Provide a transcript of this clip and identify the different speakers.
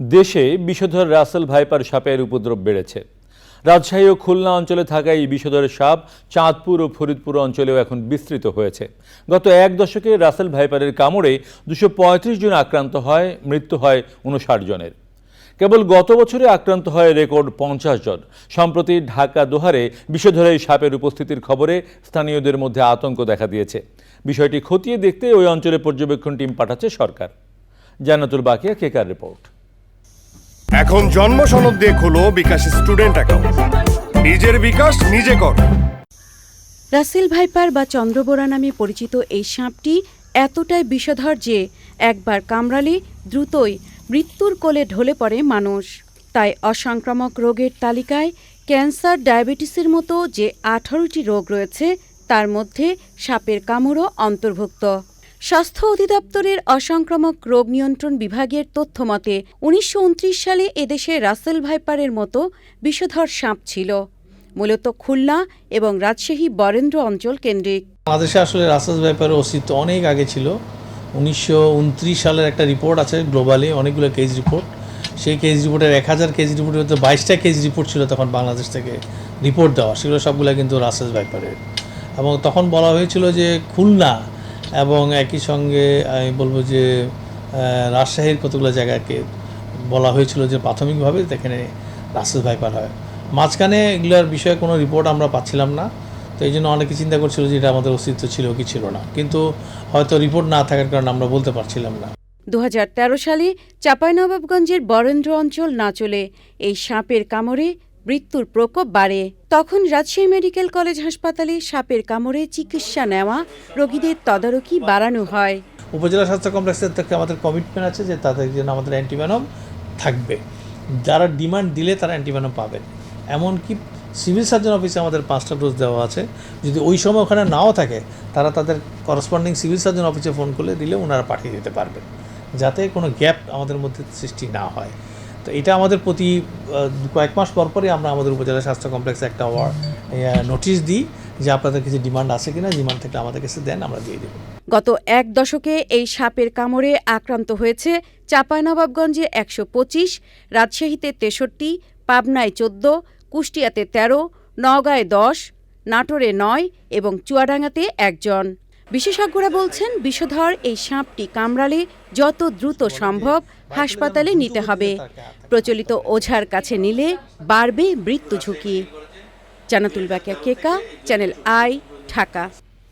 Speaker 1: দেশে বিষধর Russell viper সাপের উপদ্রব বেড়েছে। রাজশাহী ও খুলনা অঞ্চলে থাকা এই বিষধরের সাপ চাঁদপুর ও ফরিদপুর অঞ্চলেও এখন বিস্তৃত হয়েছে। গত এক দশকে রাসেল ভাইপারের কামড়ে দুশো জন আক্রান্ত হয়, মৃত্যু হয় উনষাট জনের। কেবল গত বছরে আক্রান্ত হয় রেকর্ড পঞ্চাশ জন। সম্প্রতি ঢাকা দোহারে বিষধর এই সাপের উপস্থিতির খবরে স্থানীয়দের মধ্যে আতঙ্ক দেখা দিয়েছে। বিষয়টি খতিয়ে দেখতে ওই অঞ্চলে পর্যবেক্ষণ টিম পাঠাচ্ছে সরকার। জান্নাতুল বাকিয়া, কেকার রিপোর্ট।
Speaker 2: এখন জন্ম সনদ দিয়ে খোলো বিকাশ স্টুডেন্ট অ্যাকাউন্ট। নিজের বিকাশ নিজে কর।
Speaker 3: রাসেল ভাইপার বা চন্দ্রবোরা নামে পরিচিত এই সাপটি এতটাই বিষধর যে একবার কামড়ালে দ্রুতই মৃত্যুর কোলে ঢলে পড়ে মানুষ। তাই অসংক্রামক রোগের তালিকায় ক্যান্সার, ডায়াবেটিসের মতো যে আঠারোটি রোগ রয়েছে, তার মধ্যে সাপের কামড়ও অন্তর্ভুক্ত। স্বাস্থ্য অধিদপ্তরের অসংক্রামক রোগ নিয়ন্ত্রণ বিভাগের তথ্য মতে, উনিশশো সালে এদেশে রাসেল ভাইপারের মতো বিষধর সাপ ছিল। মূলত খুলনা এবং রাজশাহী বরেন্দ্র অঞ্চল কেন্দ্রিক।
Speaker 4: বাংলাদেশে আসলে রাসেল ভাইপারের অস্তিত্ব অনেক আগে ছিল। উনিশশো উনত্রিশ সালের একটা রিপোর্ট আছে গ্লোবালি অনেকগুলো কেজ রিপোর্ট সেই কেজ রিপোর্টের এক হাজার কেজ রিপোর্টের মধ্যে বাইশটা কেজ রিপোর্ট ছিল তখন বাংলাদেশ থেকে রিপোর্ট দেওয়া। সেগুলো সবগুলো কিন্তু রাসেল ভাইপারের। এবং তখন বলা হয়েছিল যে খুলনা এবং একই সঙ্গে আমি বলব যে রাজশাহীর কতগুলো জায়গাকে বলা হয়েছিল যে প্রাথমিকভাবে এখানে রাসেস ভাইপার হয়। মাঝখানে এগুলোর বিষয়ে কোনো রিপোর্ট আমরা পাচ্ছিলাম না। তো এই জন্য অনেকে চিন্তা করছিল যে এটা আমাদের অস্তিত্ব ছিল কি ছিল না। কিন্তু হয়তো রিপোর্ট না থাকার কারণে আমরা বলতে পারছিলাম না।
Speaker 3: দু হাজার তেরো সালে চাঁপাইনবাবগঞ্জের বরেন্দ্র অঞ্চল নাচলে এই সাপের কামড়ে মৃত্যুর প্রকোপ বাড়ে। তখন রাজশাহী মেডিকেল কলেজ হাসপাতালে সাপের কামড়ে চিকিৎসা নেওয়া রোগীদের তদারকি বাড়ানো হয়।
Speaker 4: উপজেলা স্বাস্থ্য কমপ্লেক্সের থেকে আমাদের কমিটমেন্ট আছে যে তাদের জন্য আমাদের অ্যান্টিভেনম থাকবে। যারা ডিমান্ড দিলে তারা অ্যান্টিভেনম পাবেন। এমনকি সিভিল সার্জন অফিসে আমাদের পাঁচটা ডোজ দেওয়া আছে। যদি ওই সময় ওখানে নাও থাকে, তারা তাদের করসপন্ডিং সিভিল সার্জন অফিসে ফোন করলে দিলে ওনারা পাঠিয়ে দিতে পারবেন। যাতে কোনো গ্যাপ আমাদের মধ্যে সৃষ্টি না হয়। তো এটা আমাদের প্রতি কয়েক মাস পর পরই আমরা আমাদের উপজেলা স্বাস্থ্য কমপ্লেক্সে একটা নোটিশ দিই যে আপনাদের কিছু ডিমান্ড আছে কিনা ডিমান্ড থেকে আমাদের কাছে দেন, আমরা দিয়ে দেবো।
Speaker 3: গত এক দশকে এই সাপের কামড়ে আক্রান্ত হয়েছে চাঁপাইনবাবগঞ্জে একশো পঁচিশ, রাজশাহীতে তেষট্টি, পাবনায় চোদ্দ, কুষ্টিয়াতে তেরো, নওগাঁয় দশ, নাটোরে নয় এবং চুয়াডাঙ্গাতে একজন। বিশেষজ্ঞরা বলছেন, বিষধর এই সাপটি কামড়ালে যত দ্রুত সম্ভব হাসপাতালে নিতে হবে। প্রচলিত ওঝার কাছে নিলে বাড়বে মৃত্যু ঝুঁকি। Jannatul Bakia, Keka, channel I, Dhaka.